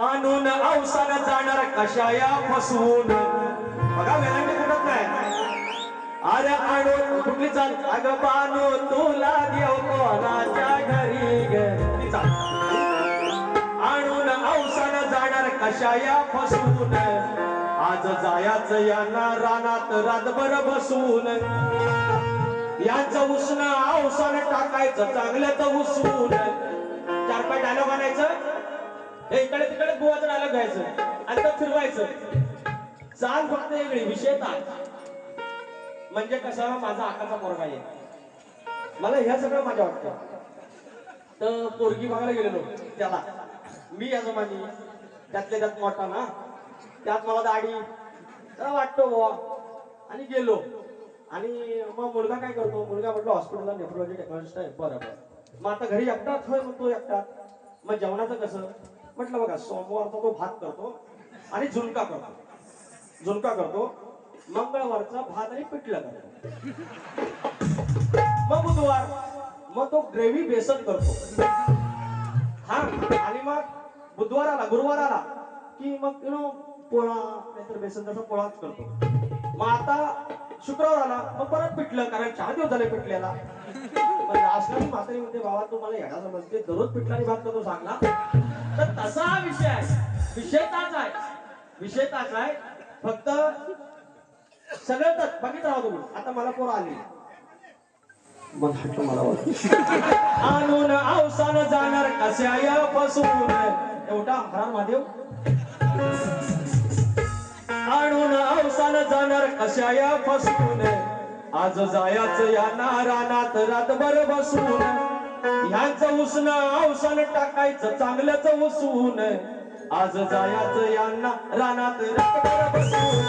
आणून औसानं जाणार कशाया फसवून बघा वेळाने कुठत नाही. अरे आणून कुठली चाल अग बानू तुला देव कोणाच्या घरी ग? आणून औसानं जाणार कशाया फसवून आज जायाच यांना रानात रातभर बसून. यांचं उष्ण औसानं टाकायचं चांगल्याच उसून चार पाय डायलॉग आणायचं हे इकडे तिकडे बुवाचं डायलॉग घ्यायचं आणि तो फिरवायचं. चाल फक्त वेगळी विषयता म्हणजे कसं माझा आकाचा पोरगा आहे. मला ह्या सगळं मजा वाटतं. तर पोरगी बघायला गेलेलो त्याला. मी यजमानी त्यातल्या त्यात मोठा ना त्यात मला दाढी वाटतो बुवा. आणि गेलो. आणि मग मुलगा काय करतो? मुलगा म्हटलं हॉस्पिटलला नेफ्रोलॉजी टेक्नॉलॉजिस्ट आहे. बरं बरं. मग आता घरी एकटाच होय मग तो एकटाच. मग जेवणाचं कसं? म्हटलं बघा सोमवारचा तो भात करतो आणि झुणका करतो. झुणका करतो. मंगळवारचा भात आणि पिठलं करतो. मग बुधवार मग तो ग्रेव्ही बेसन करतो. हा आणि मग बुधवार आला गुरुवार आला की मग यु नो पोळा नाहीतर बेसन तसा पोळाच करतो. मग आता शुक्रवार आला मग परत पिठलं कारण चार दिवस झाले पण असणारी म्हातारी म्हणते बाबा तू मला येणार समजते दररोज पिठला आणि भात करतो सांगला तर तसा हा विषय आहे. विषय ताच आहे. विषय ताच आहे. फक्त सगळं तर बघित राहा तुम्ही आता मला पोरं आली. मग हटलं मला वाटलं. आणून औसान जाणार कशाया फसवून एवढा हरा महादेव. औसान जाणार कशा या फसून आज जायाच या नारानात रातभर बसून. ह्यांचं उसणं औसान टाकायचं चांगल्याच उसून आज जायाच यांना रानात रातभर बसून.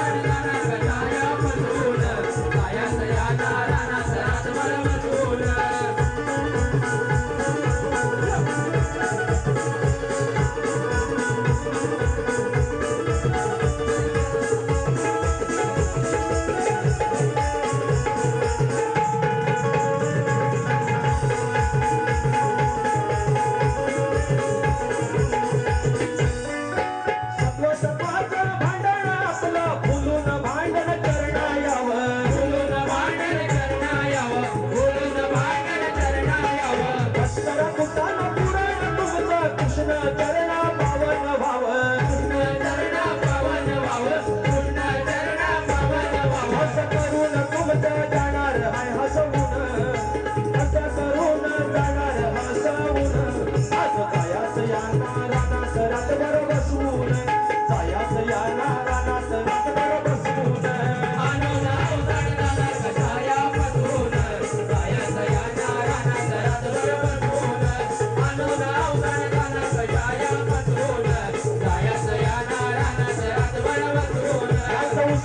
la la.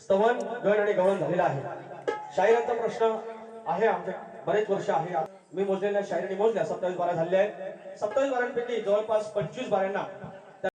स्तवन गण आणि गवन झालेला आहे. शाहिरांचा प्रश्न आहे आमचे बरेच वर्ष आहे. मी मोजलेल्या शाहिरांनी मोजल्या सत्तावीस बारा झालेल्या आहेत. सत्तावीस बारांपैकी जवळपास पंचवीस बारांना